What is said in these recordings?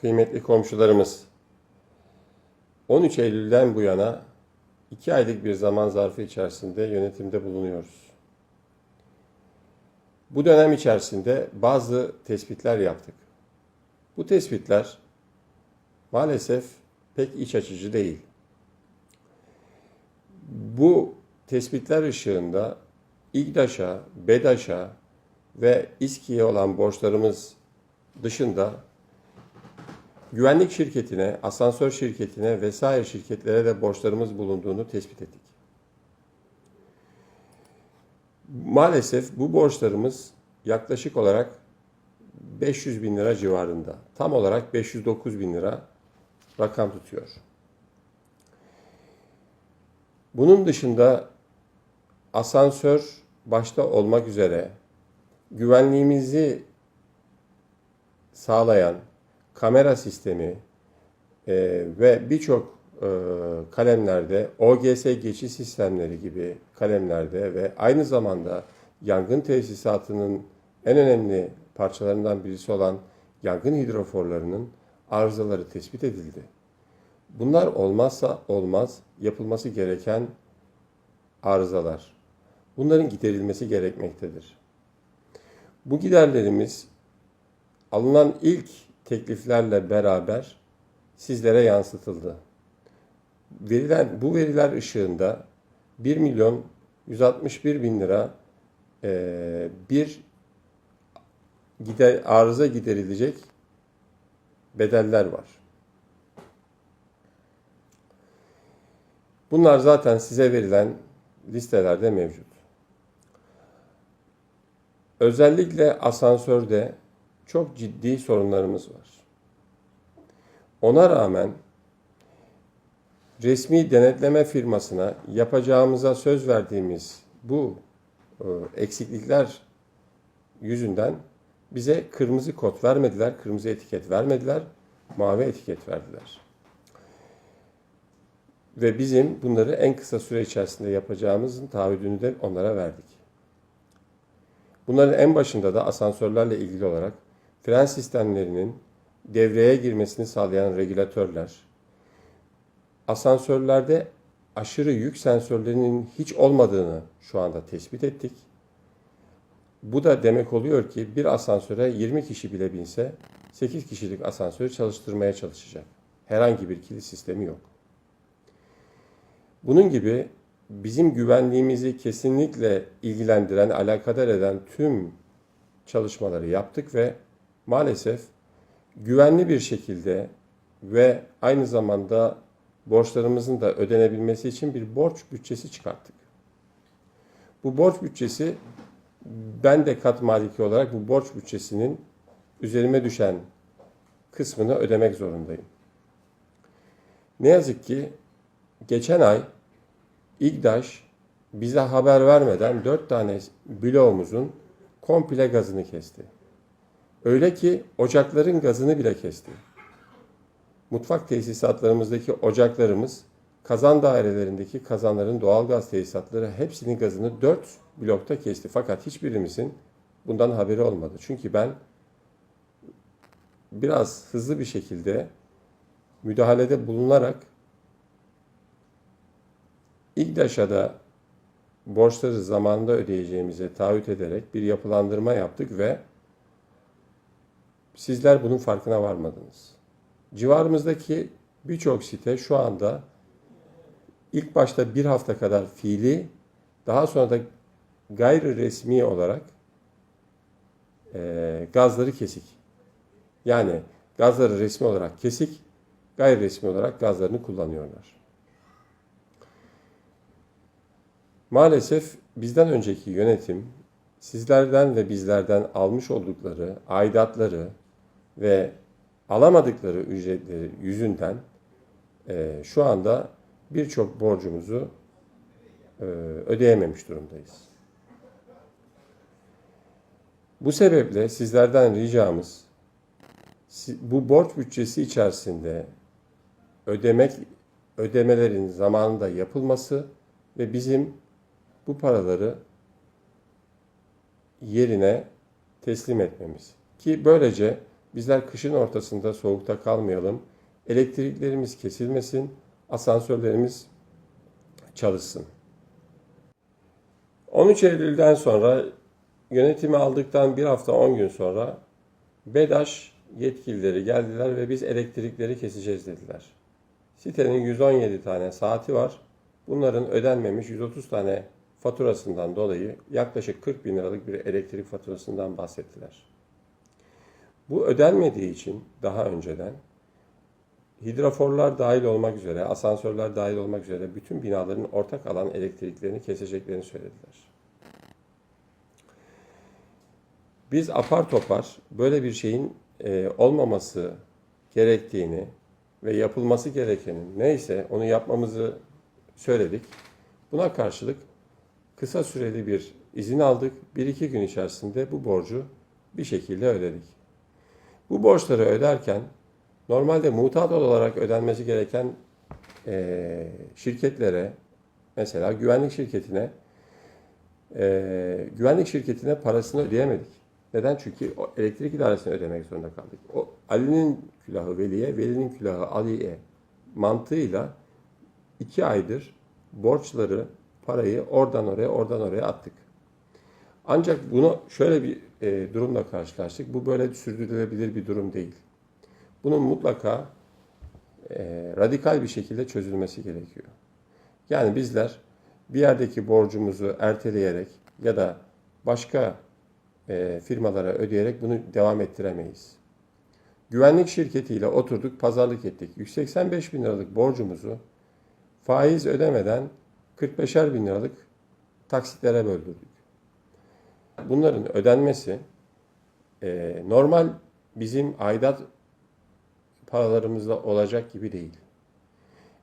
Kıymetli komşularımız, 13 Eylül'den bu yana 2 aylık bir zaman zarfı içerisinde yönetimde bulunuyoruz. Bu dönem içerisinde bazı tespitler yaptık. Bu tespitler maalesef pek iç açıcı değil. Bu tespitler ışığında İGDAŞ'a, BEDAŞ'a ve İSKİ'ye olan borçlarımız dışında güvenlik şirketine, asansör şirketine vesaire şirketlere de borçlarımız bulunduğunu tespit ettik. Maalesef bu borçlarımız yaklaşık olarak 500 bin lira civarında. Tam olarak 509 bin lira rakam tutuyor. Bunun dışında asansör başta olmak üzere güvenliğimizi sağlayan kamera sistemi e, ve birçok e, kalemlerde OGS geçiş sistemleri gibi kalemlerde ve aynı zamanda yangın tesisatının en önemli parçalarından birisi olan yangın hidroforlarının arızaları tespit edildi. Bunlar olmazsa olmaz yapılması gereken arızalar. Bunların giderilmesi gerekmektedir. Bu giderlerimiz alınan ilk tekliflerle beraber sizlere yansıtıldı. Verilen bu veriler ışığında 1 milyon 161 bin lira e, bir gider, arıza giderilecek bedeller var. Bunlar zaten size verilen listelerde mevcut. Özellikle asansörde çok ciddi sorunlarımız var. Ona rağmen resmi denetleme firmasına yapacağımıza söz verdiğimiz bu e, eksiklikler yüzünden bize kırmızı kod vermediler, kırmızı etiket vermediler, mavi etiket verdiler. Ve bizim bunları en kısa süre içerisinde yapacağımızın taahhüdünü de onlara verdik. Bunların en başında da asansörlerle ilgili olarak fren sistemlerinin devreye girmesini sağlayan regülatörler, asansörlerde aşırı yük sensörlerinin hiç olmadığını şu anda tespit ettik. Bu da demek oluyor ki bir asansöre 20 kişi bile binse 8 kişilik asansörü çalıştırmaya çalışacak. Herhangi bir kilit sistemi yok. Bunun gibi bizim güvenliğimizi kesinlikle ilgilendiren, alakadar eden tüm çalışmaları yaptık ve maalesef güvenli bir şekilde ve aynı zamanda borçlarımızın da ödenebilmesi için bir borç bütçesi çıkarttık. Bu borç bütçesi ben de kat maliki olarak bu borç bütçesinin üzerime düşen kısmını ödemek zorundayım. Ne yazık ki geçen ay İGDAŞ bize haber vermeden dört tane bloğumuzun komple gazını kesti. Öyle ki ocakların gazını bile kesti. Mutfak tesisatlarımızdaki ocaklarımız, kazan dairelerindeki kazanların doğal gaz tesisatları hepsinin gazını dört blokta kesti. Fakat hiçbirimizin bundan haberi olmadı. Çünkü ben biraz hızlı bir şekilde müdahalede bulunarak İGDAŞ'a da borçları zamanında ödeyeceğimize taahhüt ederek bir yapılandırma yaptık ve sizler bunun farkına varmadınız. Civarımızdaki birçok site şu anda ilk başta bir hafta kadar fiili, daha sonra da gayri resmi olarak e, gazları kesik. Yani gazları resmi olarak kesik, gayri resmi olarak gazlarını kullanıyorlar. Maalesef bizden önceki yönetim sizlerden ve bizlerden almış oldukları aidatları ve alamadıkları ücretleri yüzünden e, şu anda birçok borcumuzu e, ödeyememiş durumdayız. Bu sebeple sizlerden ricamız bu borç bütçesi içerisinde ödemek ödemelerin zamanında yapılması ve bizim bu paraları yerine teslim etmemiz. Ki böylece Bizler kışın ortasında soğukta kalmayalım. Elektriklerimiz kesilmesin, asansörlerimiz çalışsın. 13 Eylül'den sonra yönetimi aldıktan bir hafta 10 gün sonra BEDAŞ yetkilileri geldiler ve biz elektrikleri keseceğiz dediler. Sitenin 117 tane saati var. Bunların ödenmemiş 130 tane faturasından dolayı yaklaşık 40 bin liralık bir elektrik faturasından bahsettiler. Bu ödenmediği için daha önceden hidroforlar dahil olmak üzere, asansörler dahil olmak üzere bütün binaların ortak alan elektriklerini keseceklerini söylediler. Biz apar topar böyle bir şeyin e, olmaması gerektiğini ve yapılması gerekenin neyse onu yapmamızı söyledik. Buna karşılık kısa süreli bir izin aldık. Bir iki gün içerisinde bu borcu bir şekilde ödedik. Bu borçları öderken normalde mutat olarak ödenmesi gereken e, şirketlere mesela güvenlik şirketine e, güvenlik şirketine parasını ödeyemedik. Neden? Çünkü o elektrik idaresine ödemek zorunda kaldık. O Ali'nin külahı Veli'ye, Veli'nin külahı Ali'ye mantığıyla iki aydır borçları, parayı oradan oraya, oradan oraya attık. Ancak bunu şöyle bir e, durumla karşılaştık. Bu böyle sürdürülebilir bir durum değil. Bunun mutlaka e, radikal bir şekilde çözülmesi gerekiyor. Yani bizler bir yerdeki borcumuzu erteleyerek ya da başka e, firmalara ödeyerek bunu devam ettiremeyiz. Güvenlik şirketiyle oturduk, pazarlık ettik. 185 bin liralık borcumuzu faiz ödemeden 45'er bin liralık taksitlere böldürdük. Bunların ödenmesi e, normal bizim aidat paralarımızda olacak gibi değil.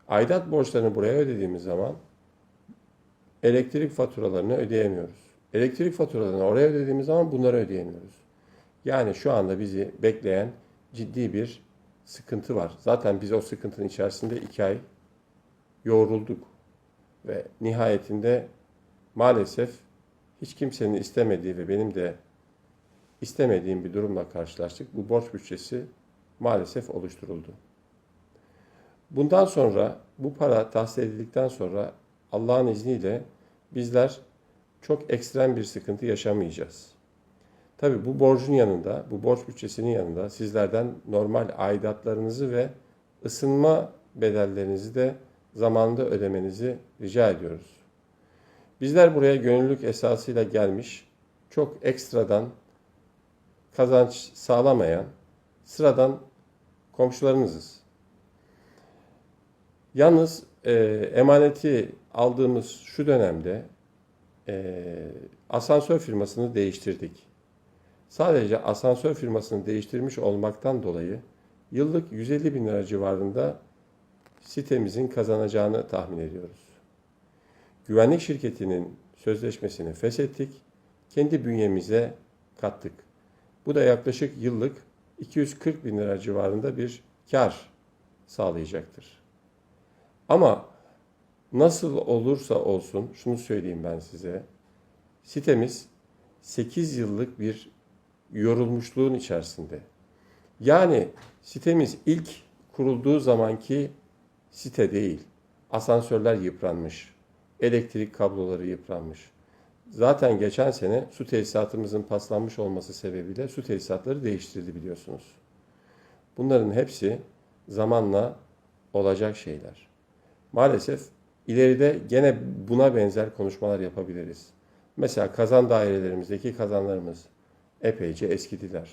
Aidat borçlarını buraya ödediğimiz zaman elektrik faturalarını ödeyemiyoruz. Elektrik faturalarını oraya ödediğimiz zaman bunları ödeyemiyoruz. Yani şu anda bizi bekleyen ciddi bir sıkıntı var. Zaten biz o sıkıntının içerisinde iki ay yoğrulduk. Ve nihayetinde maalesef hiç kimsenin istemediği ve benim de istemediğim bir durumla karşılaştık. Bu borç bütçesi maalesef oluşturuldu. Bundan sonra bu para tahsil edildikten sonra Allah'ın izniyle bizler çok ekstrem bir sıkıntı yaşamayacağız. Tabii bu borcun yanında, bu borç bütçesinin yanında sizlerden normal aidatlarınızı ve ısınma bedellerinizi de zamanında ödemenizi rica ediyoruz. Bizler buraya gönüllülük esasıyla gelmiş, çok ekstradan kazanç sağlamayan sıradan komşularınızız. Yalnız e, emaneti aldığımız şu dönemde e, asansör firmasını değiştirdik. Sadece asansör firmasını değiştirmiş olmaktan dolayı yıllık 150 bin lira civarında sitemizin kazanacağını tahmin ediyoruz. Güvenlik şirketinin sözleşmesini feshettik, kendi bünyemize kattık. Bu da yaklaşık yıllık 240 bin lira civarında bir kar sağlayacaktır. Ama nasıl olursa olsun şunu söyleyeyim ben size. Sitemiz 8 yıllık bir yorulmuşluğun içerisinde. Yani sitemiz ilk kurulduğu zamanki site değil. Asansörler yıpranmış. Elektrik kabloları yıpranmış. Zaten geçen sene su tesisatımızın paslanmış olması sebebiyle su tesisatları değiştirildi biliyorsunuz. Bunların hepsi zamanla olacak şeyler. Maalesef ileride gene buna benzer konuşmalar yapabiliriz. Mesela kazan dairelerimizdeki kazanlarımız epeyce eskidiler.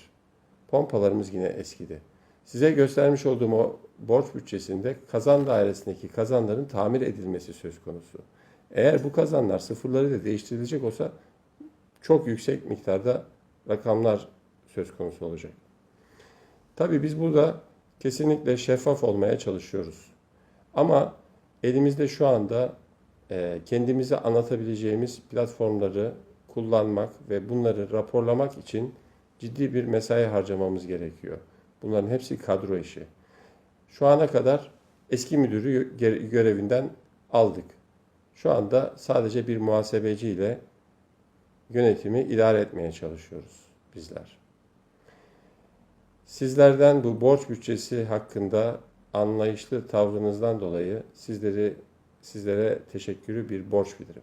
Pompalarımız yine eskidi. Size göstermiş olduğum o borç bütçesinde kazan dairesindeki kazanların tamir edilmesi söz konusu. Eğer bu kazanlar sıfırlarıyla değiştirilecek olsa çok yüksek miktarda rakamlar söz konusu olacak. Tabii biz burada kesinlikle şeffaf olmaya çalışıyoruz. Ama elimizde şu anda e, kendimize anlatabileceğimiz platformları kullanmak ve bunları raporlamak için ciddi bir mesai harcamamız gerekiyor. Bunların hepsi kadro işi. Şu ana kadar eski müdürü görevinden aldık. Şu anda sadece bir muhasebeci ile yönetimi idare etmeye çalışıyoruz bizler. Sizlerden bu borç bütçesi hakkında anlayışlı tavrınızdan dolayı sizleri sizlere teşekkürü bir borç bilirim.